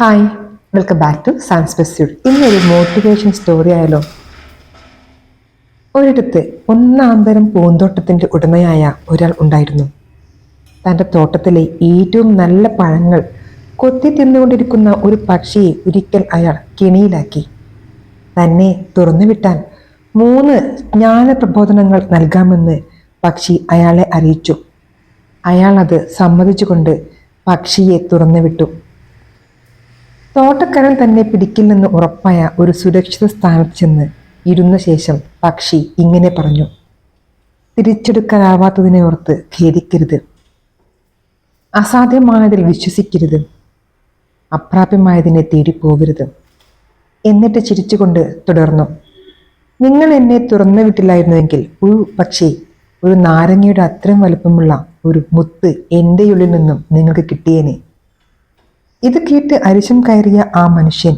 Hi welcome back to science pursuit ഇന്നൊരു motivation story ആയാലോ? ഒരിടത്ത് ഒന്നാംതരം പൂന്തോട്ടത്തിന്റെ ഉടമയായ ഒരാൾ ഉണ്ടായിരുന്നു. തന്റെ തോട്ടത്തിലെ ഏറ്റവും നല്ല പഴങ്ങൾ കൊത്തി തിന്നുകൊണ്ടിരിക്കുന്ന ഒരു പക്ഷിയെ ഒരിക്കൽ അയാൾ കെണിയിലാക്കി. തന്നെ തുറന്നുവിട്ടാൽ മൂന്ന് ജ്ഞാന പ്രബോധനങ്ങൾ നൽകാമെന്ന് പക്ഷി അയാളെ അറിയിച്ചു. അയാൾ അത് സമ്മതിച്ചുകൊണ്ട് പക്ഷിയെ തുറന്നുവിട്ടു തോട്ടക്കാരൻ തന്നെ പിടിക്കില്ലെന്ന് ഉറപ്പായ ഒരു സുരക്ഷിത സ്ഥാനത്ത് ചെന്ന് ഇരുന്ന ശേഷം പക്ഷി ഇങ്ങനെ പറഞ്ഞു തിരിച്ചെടുക്കാനാവാത്തതിനെ ഓർത്ത് ഖേദിക്കരുത്. അസാധ്യമായതിൽ വിശ്വസിക്കരുത്. അപ്രാപ്യമായതിനെ തേടി പോകരുത് എന്നിട്ട് ചിരിച്ചുകൊണ്ട് തുടർന്നു നിങ്ങൾ എന്നെ തുറന്നു വിട്ടില്ലായിരുന്നുവെങ്കിൽ ഒരു പക്ഷേ ഒരു നാരങ്ങയുടെ അത്രയും വലുപ്പമുള്ള ഒരു മുത്ത് എന്റെ ഉള്ളിൽ നിന്നും നിങ്ങൾക്ക് കിട്ടിയേനെ. ഇത് കേട്ട് അരിശം കയറിയ ആ മനുഷ്യൻ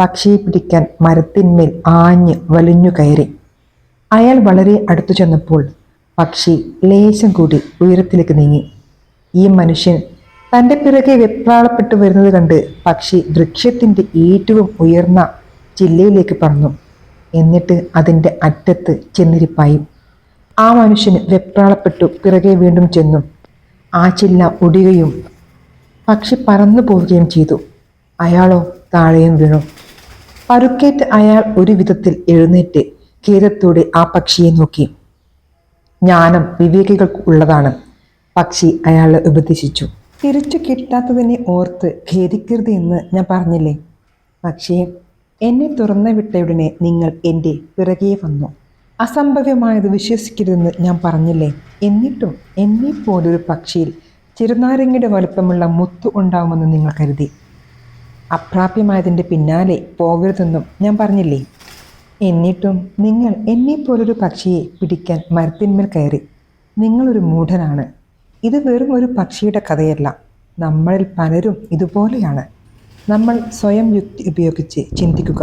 പക്ഷിയെ പിടിക്കാൻ മരത്തിന്മേൽ ആഞ്ഞ് വലിഞ്ഞു കയറി. അയാൾ വളരെ അടുത്തു ചെന്നപ്പോൾ പക്ഷി ലേശം കൂടി ഉയരത്തിലേക്ക് നീങ്ങി. ഈ മനുഷ്യൻ തന്റെ പിറകെ വെപ്രാളപ്പെട്ടു വരുന്നത് കണ്ട് പക്ഷി വൃക്ഷത്തിന്റെ ഏറ്റവും ഉയർന്ന ചില്ലയിലേക്ക് പറന്നു. എന്നിട്ട് അതിന്റെ അറ്റത്ത് ചെന്നിരിപ്പായി. ആ മനുഷ്യന് വെപ്രാളപ്പെട്ടു പിറകെ വീണ്ടും ചെന്നു. ആ ചില്ല ഒടിയുകയും പക്ഷി പറന്നു പോവുകയും ചെയ്തു. അയാളോ താഴെയും വീണു. പരുക്കേറ്റ് അയാൾ ഒരു വിധത്തിൽ എഴുന്നേറ്റ് ഖേദത്തോടെ ആ പക്ഷിയെ നോക്കി. ജ്ഞാനം വിവേകികൾക്ക് ഉള്ളതാണ്. പക്ഷി അയാളെ ഉപദേശിച്ചു. തിരിച്ചു കിട്ടാത്തതിനെ ഓർത്ത് ഖേദിക്കരുത് എന്ന് ഞാൻ പറഞ്ഞില്ലേ? പക്ഷേ എന്നെ തുറന്നു വിട്ടയുടനെ നിങ്ങൾ എന്റെ പിറകെ വന്നു. അസംഭവ്യമായത് വിശ്വസിക്കരുതെന്ന് ഞാൻ പറഞ്ഞില്ലേ? എന്നിട്ടും എന്നെപ്പോലൊരു പക്ഷിയിൽ ചെറുനാരങ്ങയുടെ വലുപ്പമുള്ള മുത്തു ഉണ്ടാവുമെന്ന് നിങ്ങൾ കരുതി. അപ്രാപ്യമായതിന്റെ പിന്നാലെ പോകരുതെന്നും ഞാൻ പറഞ്ഞില്ലേ? എന്നിട്ടും നിങ്ങൾ എന്നെപ്പോലൊരു പക്ഷിയെ പിടിക്കാൻ മരത്തിന്മേൽ കയറി. നിങ്ങളൊരു മൂഢനാണ്. ഇത് വെറും ഒരു പക്ഷിയുടെ കഥയല്ല. നമ്മളിൽ പലരും ഇതുപോലെയാണ്. നമ്മൾ സ്വയം യുക്തി ഉപയോഗിച്ച് ചിന്തിക്കുക.